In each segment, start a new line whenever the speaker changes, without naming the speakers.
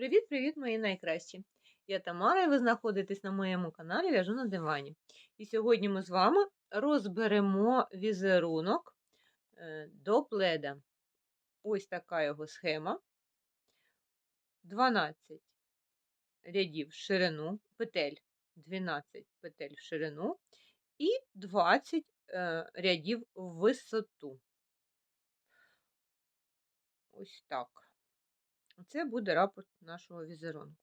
Привіт-привіт, мої найкращі! Я Тамара, і ви знаходитесь на моєму каналі В'яжу на дивані. І сьогодні ми з вами розберемо візерунок е, до пледа. Ось така його схема. 12 рядів в ширину, петель, 12 петель в ширину і 20 е, рядів в висоту. Ось так. Це буде рапорт нашого візерунку.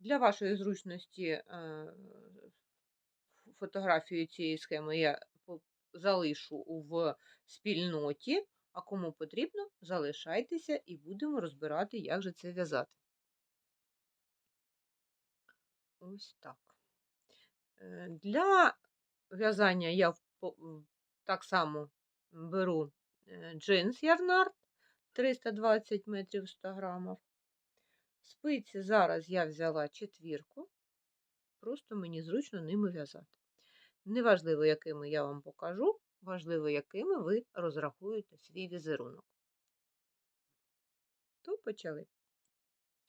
Для вашої зручності е, фотографію цієї схеми я залишу в спільноті, а кому потрібно, залишайтеся і будемо розбирати, як же це в'язати. Ось так. Е, для в'язання я так само беру е, джинс ярнард 320 метрів 100 грамів. Спиці зараз я взяла четвірку, просто мені зручно ними в'язати. Неважливо, якими я вам покажу, важливо, якими ви розрахуєте свій візерунок. То почали.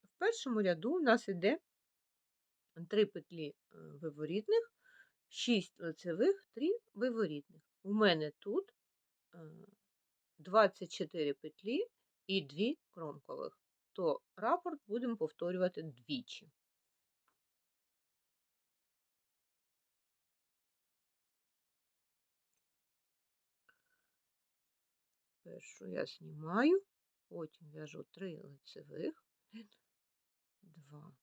В першому ряду у нас іде 3 петлі е, виворітних, 6 лицевих, 3 виворітних. У мене тут 24 е, петлі і 2 кромкових то рапорт будемо повторювати двічі. Першу я знімаю, потім в'яжу три лицевих, два,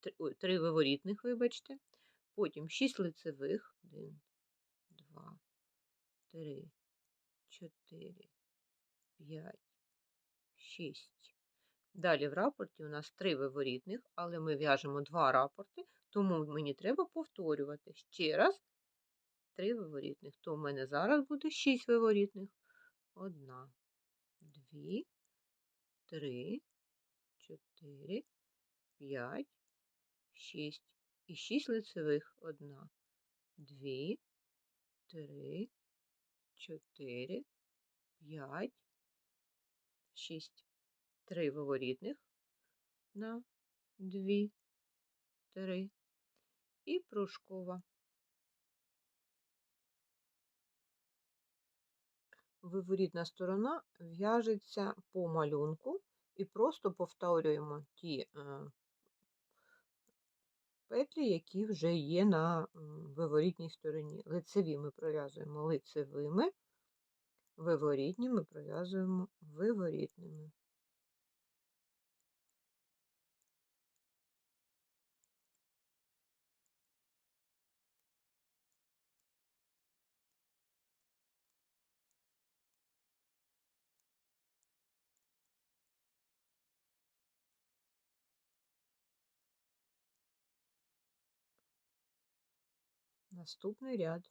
три, ой, три виворітних, вибачте, потім шість лицевих, один, два, три, чотири, п'ять, 6. Далі в рапорті у нас 3 виворітних, але ми в'яжемо 2 рапорти, тому мені треба повторювати ще раз 3 виворітних. То в мене зараз буде 6 виворітних. 1, 2, 3, 4, 5, 6. І 6 лицевих. 1, 2, 3, 4, 5, 6, 3 виворітних на 2, 3 і пружкова. Виворітна сторона в'яжеться по малюнку і просто повторюємо ті е, петлі, які вже є на виворітній стороні. Лицеві ми пров'язуємо лицевими, виворітні ми пров'язуємо виворітними. Наступний ряд.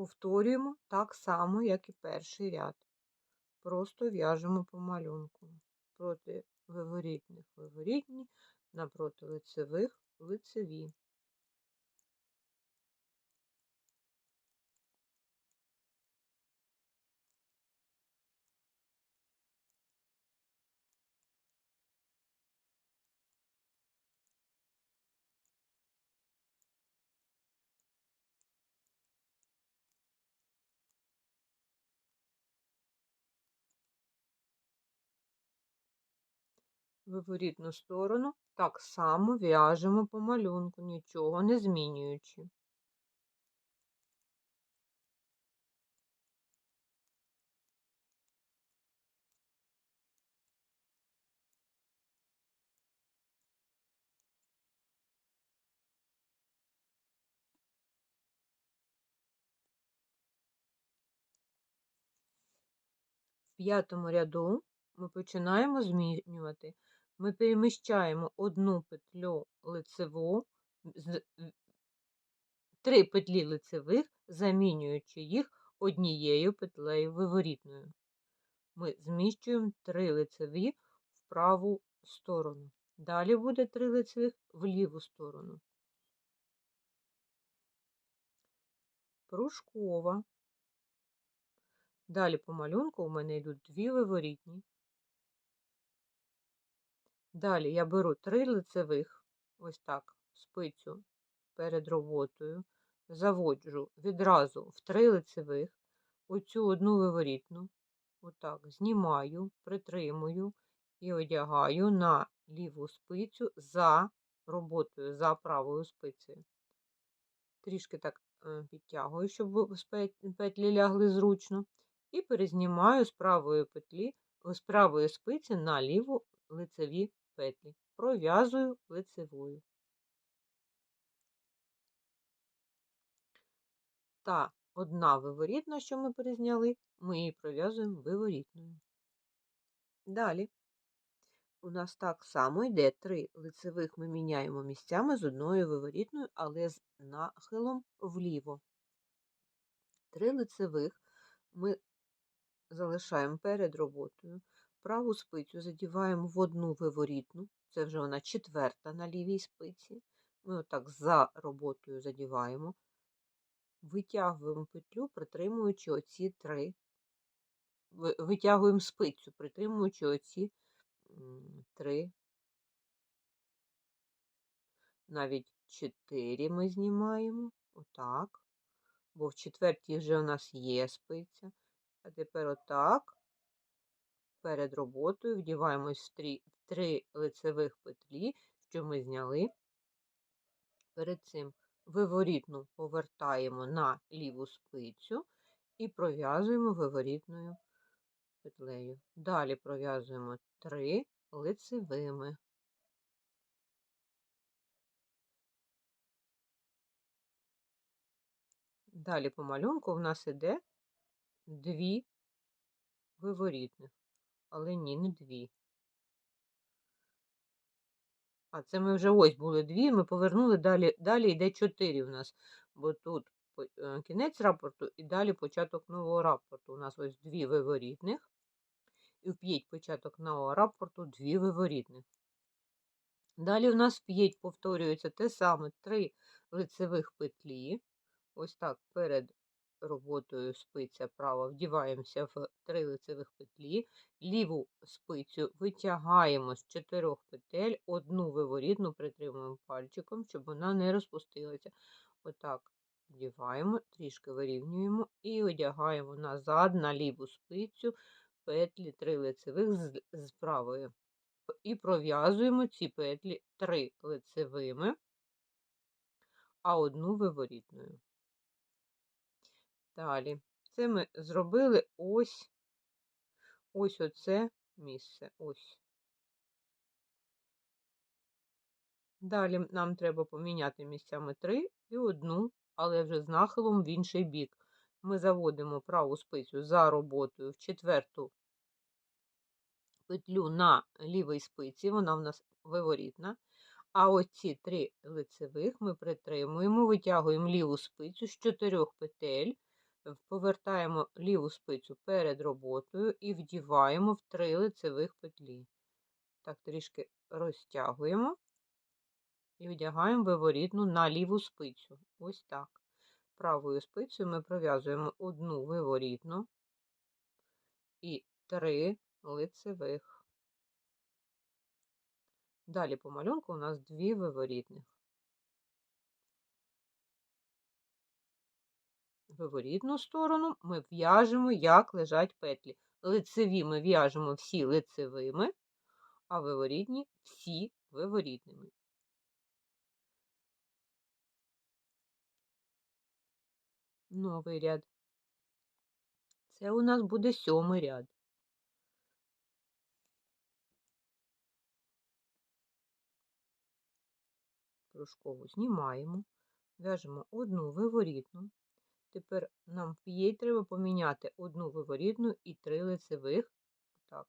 Повторюємо так само, як і перший ряд. Просто в'яжемо по малюнку. Проти виворітних виворітні, напроти лицевих лицеві. Виворітну сторону так само в'яжемо по малюнку, нічого не змінюючи. В п'ятому ряду ми починаємо змінювати ми переміщаємо одну петлю лицеву, три петлі лицевих, замінюючи їх однією петлею виворітною. Ми зміщуємо три лицеві в праву сторону. Далі буде три лицевих в ліву сторону. Пружкова. Далі по малюнку у мене йдуть дві виворітні. Далі я беру три лицевих, ось так, спицю перед роботою, заводжу відразу в три лицевих, оцю одну виворітну, отак, знімаю, притримую і одягаю на ліву спицю за роботою, за правою спицею. Трішки так е, підтягую, щоб петлі лягли зручно. І перезнімаю з правої петлі, з правої спиці на ліву лицеві петлі. Пров'язую лицевою. Та одна виворітна, що ми перезняли, ми її пров'язуємо виворітною. Далі у нас так само йде три лицевих ми міняємо місцями з одною виворітною, але з нахилом вліво. Три лицевих ми залишаємо перед роботою, праву спицю задіваємо в одну виворітну, це вже вона четверта на лівій спиці. Ми отак за роботою задіваємо, витягуємо петлю, притримуючи оці три, витягуємо спицю, притримуючи оці три, навіть чотири ми знімаємо, отак, бо в четвертій вже у нас є спиця. А тепер отак, перед роботою вдіваємось в три, лицевих петлі, що ми зняли. Перед цим виворітну повертаємо на ліву спицю і пров'язуємо виворітною петлею. Далі пров'язуємо три лицевими. Далі по малюнку в нас іде дві виворітних, але ні, не дві. А це ми вже ось були дві, ми повернули далі, далі йде чотири в нас, бо тут е, кінець рапорту і далі початок нового рапорту. У нас ось дві виворітних, і в п'ять початок нового рапорту дві виворітних. Далі у нас в п'ять повторюється те саме три лицевих петлі. Ось так перед роботою спиця права вдіваємося в три лицевих петлі, ліву спицю витягаємо з чотирьох петель, одну виворітну притримуємо пальчиком, щоб вона не розпустилася. Отак вдіваємо, трішки вирівнюємо і одягаємо назад на ліву спицю петлі три лицевих з, правої. І пров'язуємо ці петлі три лицевими, а одну виворітною. Далі. Це ми зробили ось ось оце місце. Ось. Далі нам треба поміняти місцями 3 і одну, але вже з нахилом в інший бік. Ми заводимо праву спицю за роботою в четверту петлю на лівій спиці, вона в нас виворітна. А оці три лицевих ми притримуємо, витягуємо ліву спицю з чотирьох петель повертаємо ліву спицю перед роботою і вдіваємо в три лицевих петлі. Так, трішки розтягуємо і вдягаємо виворітну на ліву спицю. Ось так. Правою спицею ми пров'язуємо одну виворітну і три лицевих. Далі по малюнку у нас дві виворітних. Виворітну сторону ми в'яжемо, як лежать петлі. Лицеві ми в'яжемо всі лицевими, а виворітні всі виворітними. Новий ряд. Це у нас буде сьомий ряд. Кружкову знімаємо, в'яжемо одну виворітну, Тепер нам в треба поміняти одну виворітну і три лицевих. Так.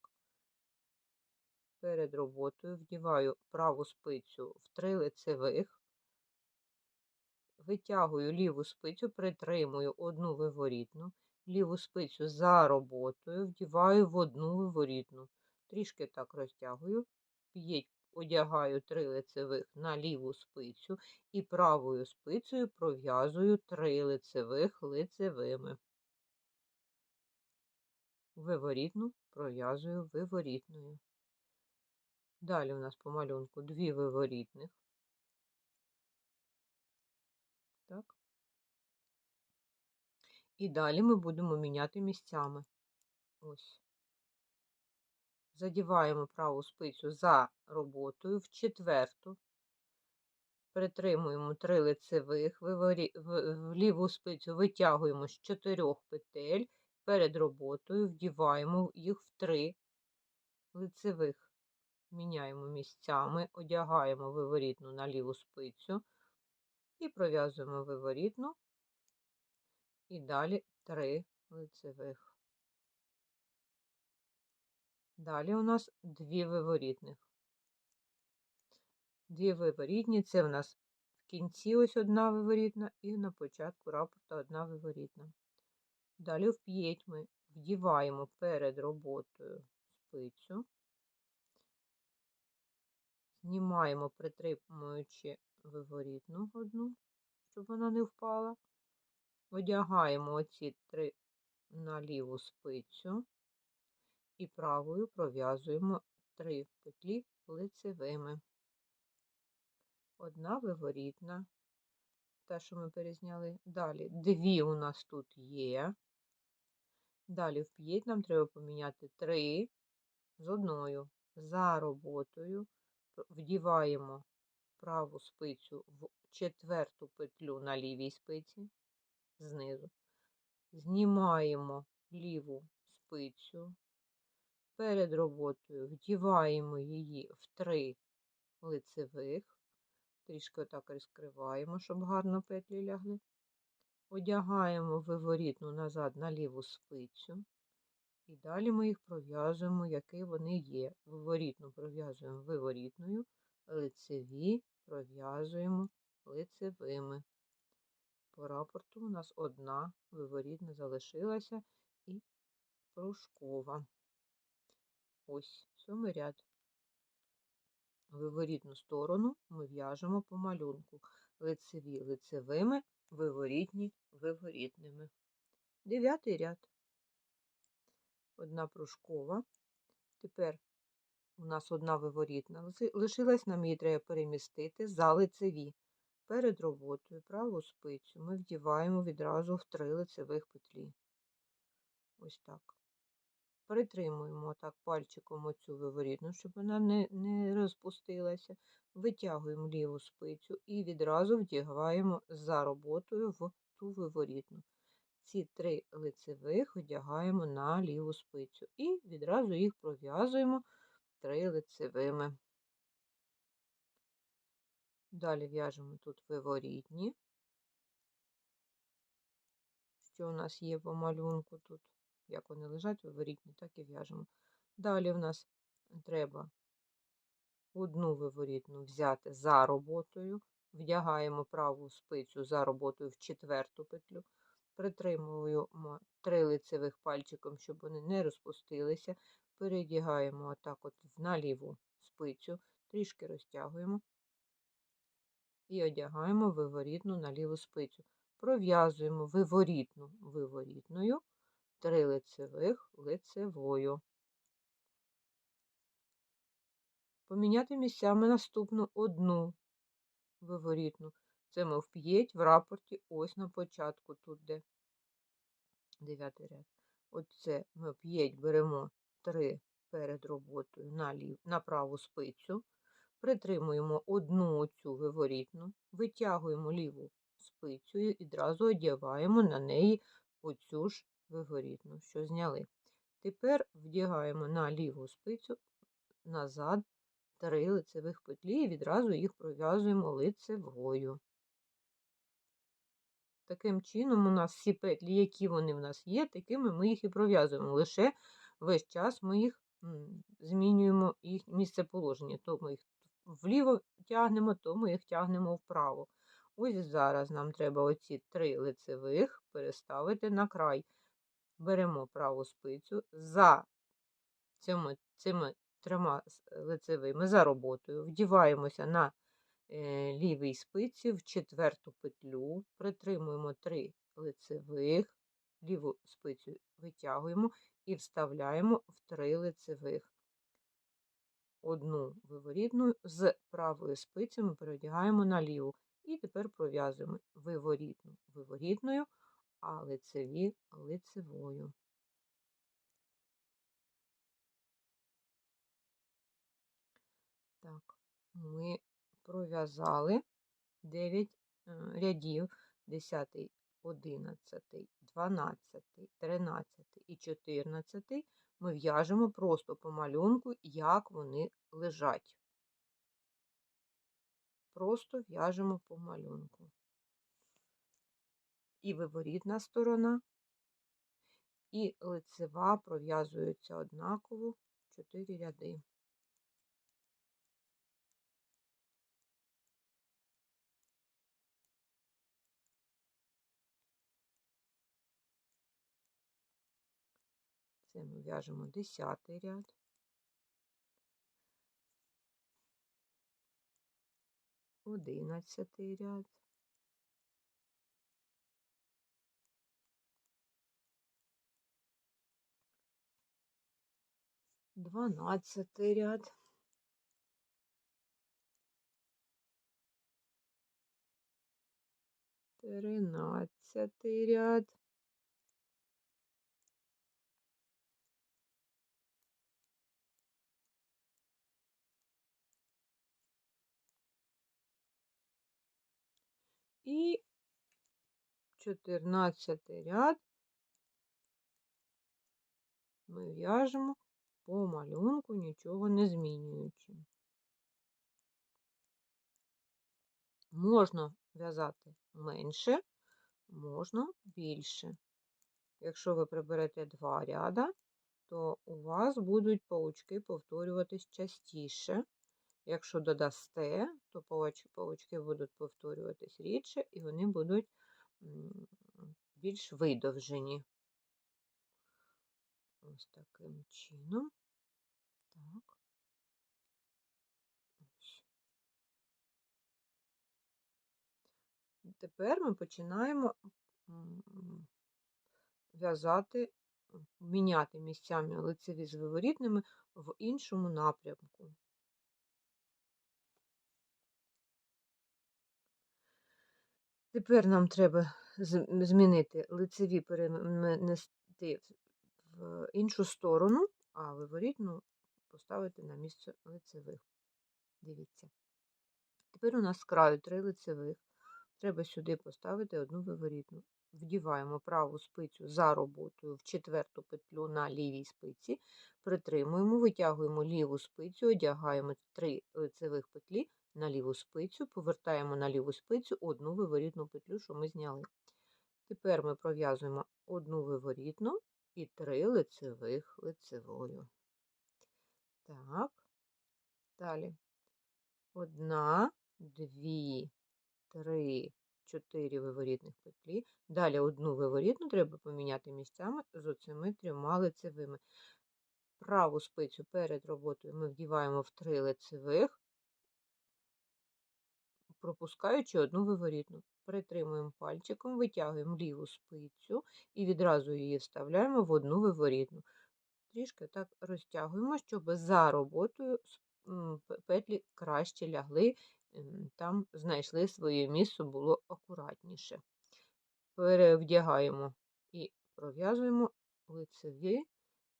Перед роботою вдіваю праву спицю в три лицевих, витягую ліву спицю, притримую одну виворітну, ліву спицю за роботою, вдіваю в одну виворітну. Трішки так розтягую, п'єть одягаю три лицевих на ліву спицю і правою спицею пров'язую три лицевих лицевими. виворітну, пров'язую виворітною. Далі у нас по малюнку дві виворітних. Так. І далі ми будемо міняти місцями. Ось. Задіваємо праву спицю за роботою в четверту, притримуємо три лицевих, в... ліву спицю витягуємо з чотирьох петель, перед роботою вдіваємо їх в три лицевих, міняємо місцями, одягаємо виворітну на ліву спицю і пров'язуємо виворітну, і далі три лицевих. Далі у нас дві виворітних. Дві виворітні це в нас в кінці ось одна виворітна і на початку рапорта одна виворітна. Далі в п'ять ми вдіваємо перед роботою спицю, знімаємо, притримуючи виворітну одну, щоб вона не впала. Одягаємо оці три на ліву спицю і правою пров'язуємо три петлі лицевими. Одна виворітна, та, що ми перезняли. Далі дві у нас тут є. Далі в п'ять нам треба поміняти три з одною. За роботою вдіваємо праву спицю в четверту петлю на лівій спиці знизу, знімаємо ліву спицю, перед роботою вдіваємо її в три лицевих, трішки отак розкриваємо, щоб гарно петлі лягли. Одягаємо виворітну назад на ліву спицю. І далі ми їх пров'язуємо, які вони є. Виворітну пров'язуємо виворітною, лицеві пров'язуємо лицевими. По рапорту у нас одна виворітна залишилася і пружкова. Ось сьомий ряд. Виворітну сторону ми в'яжемо по малюнку. Лицеві лицевими, виворітні виворітними. Дев'ятий ряд. Одна пружкова. Тепер у нас одна виворітна. Лишилась нам її треба перемістити за лицеві. Перед роботою праву спицю ми вдіваємо відразу в три лицевих петлі. Ось так. Притримуємо так пальчиком оцю виворітну, щоб вона не не розпустилася. Витягуємо ліву спицю і відразу вдягаємо за роботою в ту виворітну. Ці три лицевих одягаємо на ліву спицю і відразу їх пров'язуємо три лицевими. Далі в'яжемо тут виворітні, що у нас є по малюнку тут як вони лежать, виворітні, так і в'яжемо. Далі в нас треба одну виворітну взяти за роботою, вдягаємо праву спицю за роботою в четверту петлю, притримуємо три лицевих пальчиком, щоб вони не розпустилися. Передягаємо отак от на ліву спицю, трішки розтягуємо і одягаємо виворітну на ліву спицю. Пров'язуємо виворітну виворітною, три лицевих лицевою. Поміняти місцями наступну одну виворітну. Це ми вп'єть в рапорті ось на початку, тут де дев'ятий ряд. Оце ми вп'єть беремо три перед роботою на, лів, на праву спицю, притримуємо одну цю виворітну, витягуємо ліву спицю і одразу одягаємо на неї оцю ж виворітну, що зняли. Тепер вдягаємо на ліву спицю назад три лицевих петлі і відразу їх пров'язуємо лицевою. Таким чином, у нас всі петлі, які вони в нас є, такими ми їх і пров'язуємо. Лише весь час ми їх змінюємо їх місце положення. То ми їх вліво тягнемо, то ми їх тягнемо вправо. Ось зараз нам треба оці три лицевих переставити на край беремо праву спицю за цими цими трьома лицевими за роботою, вдіваємося на е, лівій спиці в четверту петлю, притримуємо три лицевих, ліву спицю витягуємо і вставляємо в три лицевих. Одну виворітну з правою спиці ми переодягаємо на ліву. І тепер пров'язуємо виворітну виворітною, а лицеві лицевою. Так, ми пров'язали 9 е, рядів, 10, 11, 12, 13 і 14 ми в'яжемо просто по малюнку, як вони лежать. Просто в'яжемо по малюнку. І виворітна сторона, і лицева пров'язуються однаково 4 ряди. Це ми в'яжемо 10 ряд. Одинадцятий ряд. Дванадцятий ряд. Тринадцятий ряд. І 14 ряд ми в'яжемо по малюнку, нічого не змінюючи. Можна в'язати менше, можна більше. Якщо ви приберете два ряда, то у вас будуть паучки повторюватись частіше. Якщо додасте, то паучки будуть повторюватись рідше і вони будуть більш видовжені. Ось таким чином. Так. Тепер ми починаємо в'язати, міняти місцями лицеві з виворітними в іншому напрямку. Тепер нам треба змінити лицеві перенести в іншу сторону, а виворітну поставити на місце лицевих. Дивіться. Тепер у нас з краю три лицевих. Треба сюди поставити одну виворітну. Вдіваємо праву спицю за роботою в четверту петлю на лівій спиці, притримуємо, витягуємо ліву спицю, одягаємо три лицевих петлі на ліву спицю, повертаємо на ліву спицю одну виворітну петлю, що ми зняли. Тепер ми пров'язуємо одну виворітну і три лицевих лицевою. Так, далі. Одна, дві, три, чотири виворітних петлі. Далі одну виворітну треба поміняти місцями з оцими трьома лицевими. Праву спицю перед роботою ми вдіваємо в три лицевих, пропускаючи одну виворітну. Притримуємо пальчиком, витягуємо ліву спицю і відразу її вставляємо в одну виворітну. Трішки так розтягуємо, щоб за роботою петлі краще лягли, там знайшли своє місце, було акуратніше. Перевдягаємо і пров'язуємо лицеві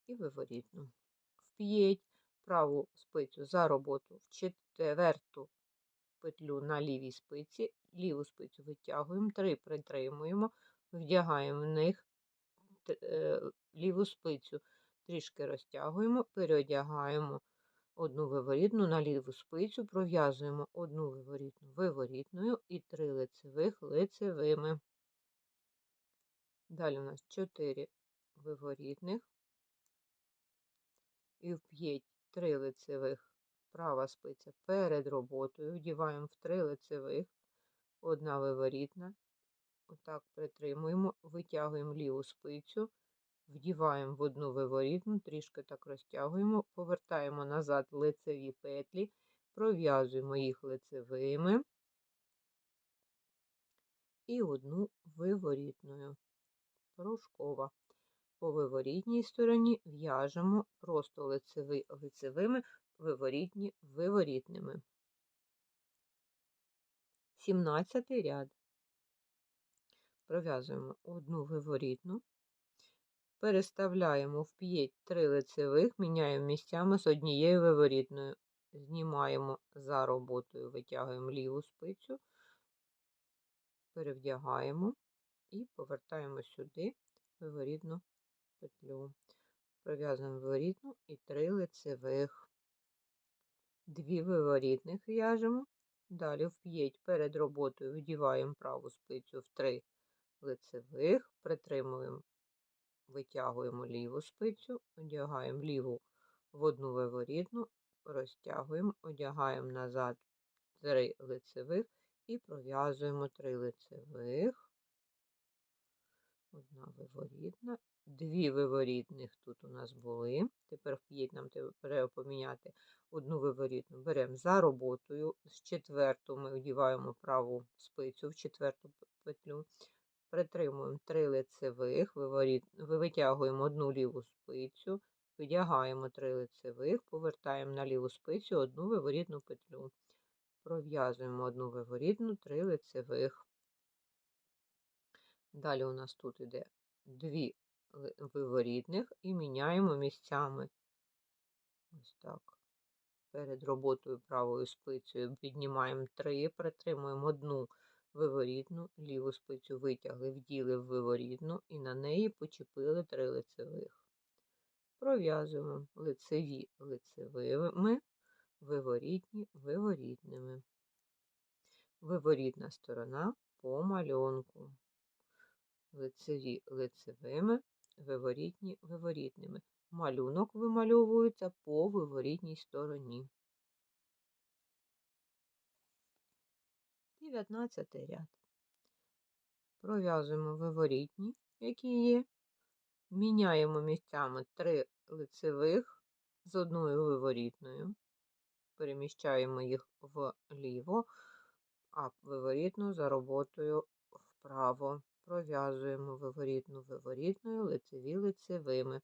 і виворітну. Вп'єть праву спицю за роботу в четверту петлю на лівій спиці, ліву спицю витягуємо, три притримуємо, вдягаємо в них е, ліву спицю, трішки розтягуємо, переодягаємо одну виворітну на ліву спицю, пров'язуємо одну виворітну виворітною і три лицевих лицевими. Далі у нас 4 виворітних. І вп'ять 3 лицевих. Права спиця перед роботою, вдіваємо в три лицевих, одна виворітна, отак притримуємо, витягуємо ліву спицю, вдіваємо в одну виворітну, трішки так розтягуємо, повертаємо назад лицеві петлі, пров'язуємо їх лицевими і одну виворітною. Порошкова. По виворітній стороні в'яжемо просто лицеви лицевими, виворітні виворітними. 17 ряд. Пров'язуємо одну виворітну, переставляємо в п'ять три лицевих, міняємо місцями з однією виворітною. Знімаємо за роботою, витягуємо ліву спицю, перевдягаємо і повертаємо сюди виворітну петлю. Пров'язуємо виворітну і три лицевих, дві виворітних в'яжемо. Далі в п'ять перед роботою вдіваємо праву спицю в три лицевих, притримуємо, витягуємо ліву спицю, одягаємо ліву в одну виворітну, розтягуємо, одягаємо назад три лицевих і пров'язуємо три лицевих, одна виворітна, дві виворітних тут у нас були. Тепер вп'ять нам треба поміняти одну виворітну. Беремо за роботою, з четверту ми одіваємо праву спицю в четверту петлю. Притримуємо три лицевих, витягуємо одну ліву спицю, Видягаємо три лицевих, повертаємо на ліву спицю одну виворітну петлю. Пров'язуємо одну виворітну, три лицевих. Далі у нас тут іде дві виворітних і міняємо місцями. Ось так. Перед роботою правою спицею піднімаємо три, притримуємо одну виворітну, ліву спицю витягли, вділи в виворітну і на неї почепили три лицевих пров'язуємо лицеві лицевими, виворітні виворітними. Виворітна сторона по малюнку. Лицеві лицевими, виворітні виворітними. Малюнок вимальовується по виворітній стороні. 19 ряд. Пров'язуємо виворітні, які є, Міняємо місцями три лицевих з одною виворітною, переміщаємо їх вліво, а виворітну за роботою вправо. Пров'язуємо виворітну виворітною, лицеві лицевими.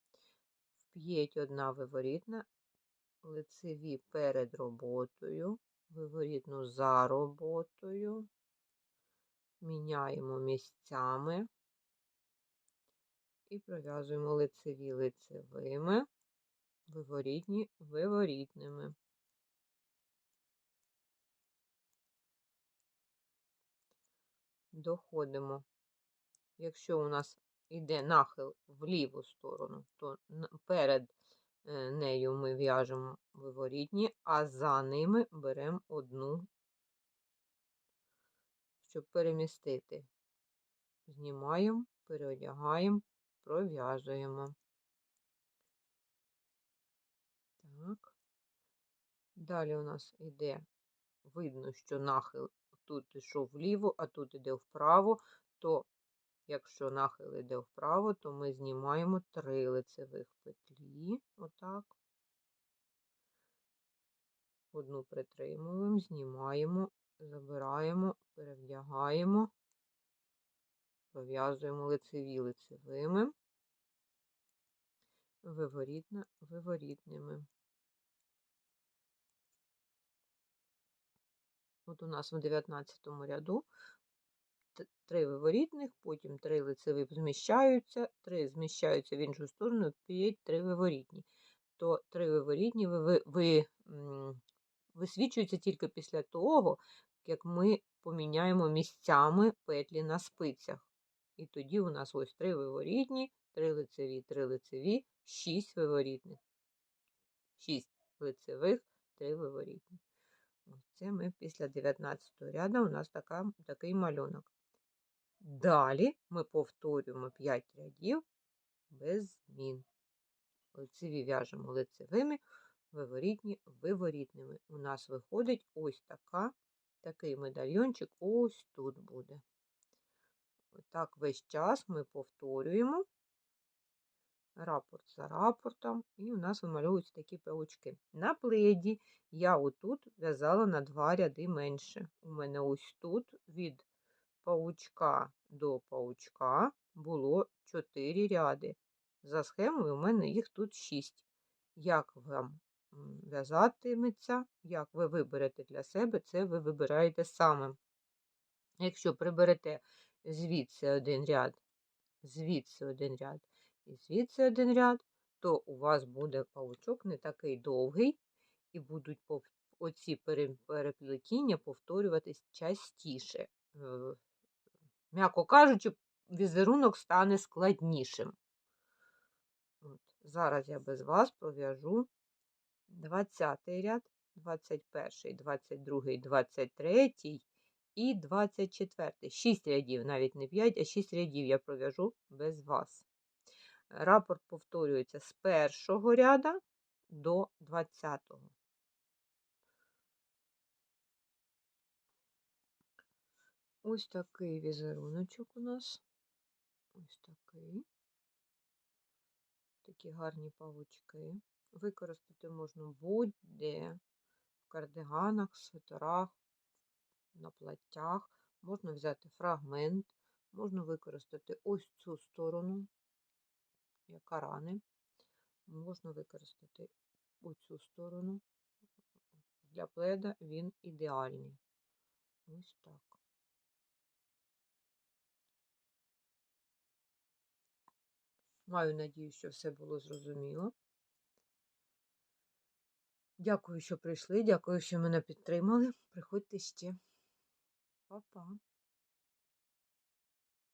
Вп'єть одна виворітна, лицеві перед роботою, виворітну за роботою. Міняємо місцями і пров'язуємо лицеві лицевими, виворітні виворітними. Доходимо, якщо у нас йде нахил в ліву сторону, то перед нею ми в'яжемо виворітні, а за ними беремо одну, щоб перемістити. Знімаємо, переодягаємо, пров'язуємо. Так. Далі у нас йде, видно, що нахил тут йшов вліво, а тут йде вправо, то якщо нахил йде вправо, то ми знімаємо три лицевих петлі, отак. Одну притримуємо, знімаємо, забираємо, перевдягаємо, пров'язуємо лицеві лицевими, виворітна виворітними. От у нас в 19 ряду три виворітних, потім три лицеві зміщаються, три зміщаються в іншу сторону, 5 три виворітні. То три виворітні ви, ви, висвічуються тільки після того, як ми поміняємо місцями петлі на спицях. І тоді у нас ось три виворітні, три лицеві, три лицеві, шість виворітних. Шість лицевих, три виворітні. Це ми після 19 ряду у нас така, такий малюнок. Далі ми повторюємо 5 рядів без змін. Лицеві в'яжемо лицевими, виворітні виворітними. У нас виходить ось така, такий медальйончик ось тут буде. Так, весь час ми повторюємо рапорт за рапортом, і у нас вимальовуються такі паучки. На пледі я отут в'язала на два ряди менше. У мене ось тут від паучка до паучка було 4 ряди. За схемою у мене їх тут 6. Як вам в'язатиметься, як ви виберете для себе, це ви вибираєте саме. Якщо приберете звідси один ряд, звідси один ряд і звідси один ряд, то у вас буде паучок не такий довгий, і будуть оці переплетіння повторюватись частіше. М'яко кажучи, візерунок стане складнішим. От. Зараз я без вас пров'яжу 20 ряд, 21, 22, 23 і 24. 6 рядів, навіть не 5, а 6 рядів я пров'яжу без вас. Рапорт повторюється з першого ряда до 20. Ось такий візеруночок у нас. Ось такий. Такі гарні павучки. Використати можна будь-де, в кардиганах, свитерах, на платтях. Можна взяти фрагмент, можна використати ось цю сторону, як рани. Можна використати оцю сторону. Для пледа він ідеальний. Ось так. Маю надію, що все було зрозуміло. Дякую, що прийшли. Дякую, що мене підтримали. Приходьте ще. Па-па.